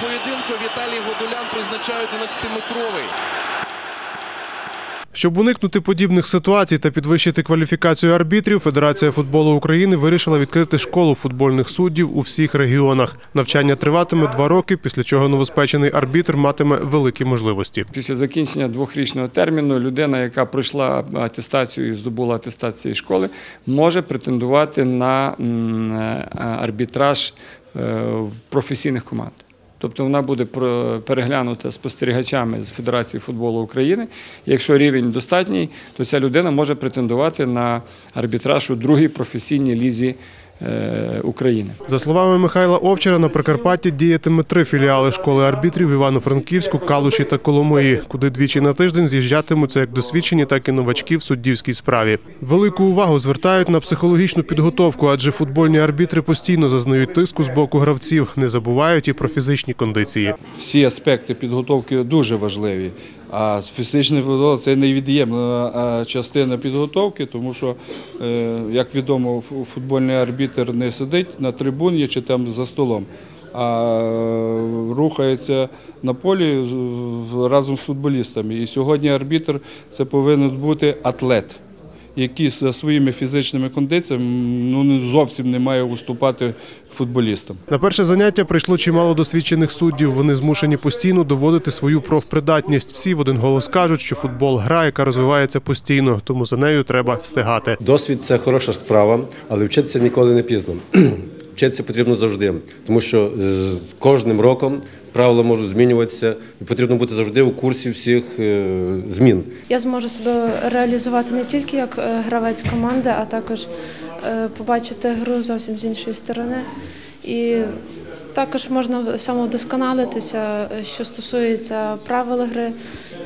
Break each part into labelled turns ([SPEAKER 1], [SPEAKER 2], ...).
[SPEAKER 1] поєдинку Віталій Годулян призначає 11-метровий.
[SPEAKER 2] Щоб уникнути подібних ситуацій та підвищити кваліфікацію арбітрів, Федерація футболу України вирішила відкрити школу футбольних суддів у всіх регіонах. Навчання триватиме два роки, після чого новоспечений арбітр матиме великі можливості.
[SPEAKER 3] Після закінчення двохрічного терміну людина, яка пройшла атестацію і здобула атестацію школи, може претендувати на е, арбітраж е, в професійних команд. Тобто вона буде переглянута спостерігачами з Федерації футболу України. Якщо рівень достатній, то ця людина може претендувати на арбітраж у другій професійній лізі е, України.
[SPEAKER 2] За словами Михайла Овчара, на Прикарпатті діятиме три філіали школи арбітрів в Івано-Франківську, Калуші та Коломиї, куди двічі на тиждень з'їжджатимуться як досвідчені, так і новачки в суддівській справі. Велику увагу звертають на психологічну підготовку, адже футбольні арбітри постійно зазнають тиску з боку гравців, не забувають і про фізичні кондиції.
[SPEAKER 4] всі аспекти підготовки дуже важливі. А фізичний футбол це невід'ємна частина підготовки, тому що, е, як відомо, футбольний арбітр не сидить на трибуні чи там за столом, а е, рухається на полі разом з футболістами. І сьогодні арбітр це повинен бути атлет. Який за своїми фізичними кондиціями ну, не- зовсім не має уступати футболістам.
[SPEAKER 2] На перше заняття прийшло чимало досвідчених суддів. Вони змушені постійно доводити свою профпридатність. Всі в один голос кажуть, що футбол гра, яка розвивається постійно, тому за нею треба встигати.
[SPEAKER 5] Досвід це хороша справа, але вчитися ніколи не пізно. Вчитися потрібно завжди, тому що з кожним роком правила можуть змінюватися, і потрібно бути завжди у курсі всіх е, змін.
[SPEAKER 6] Я зможу себе реалізувати не тільки як е, гравець команди, а також е, побачити гру зовсім з іншої сторони. І також можна самовдосконалитися, е, що стосується правил гри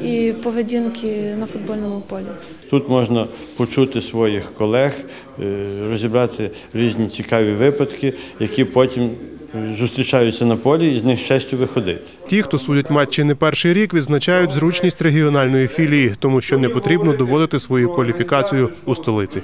[SPEAKER 6] і поведінки на футбольному полі.
[SPEAKER 7] Тут можна почути своїх колег, е, розібрати різні цікаві випадки, які потім зустрічаються на полі і з них щастю виходить.
[SPEAKER 2] Ті, хто судять матчі не перший рік, відзначають зручність регіональної філії, тому що не потрібно доводити свою кваліфікацію у столиці.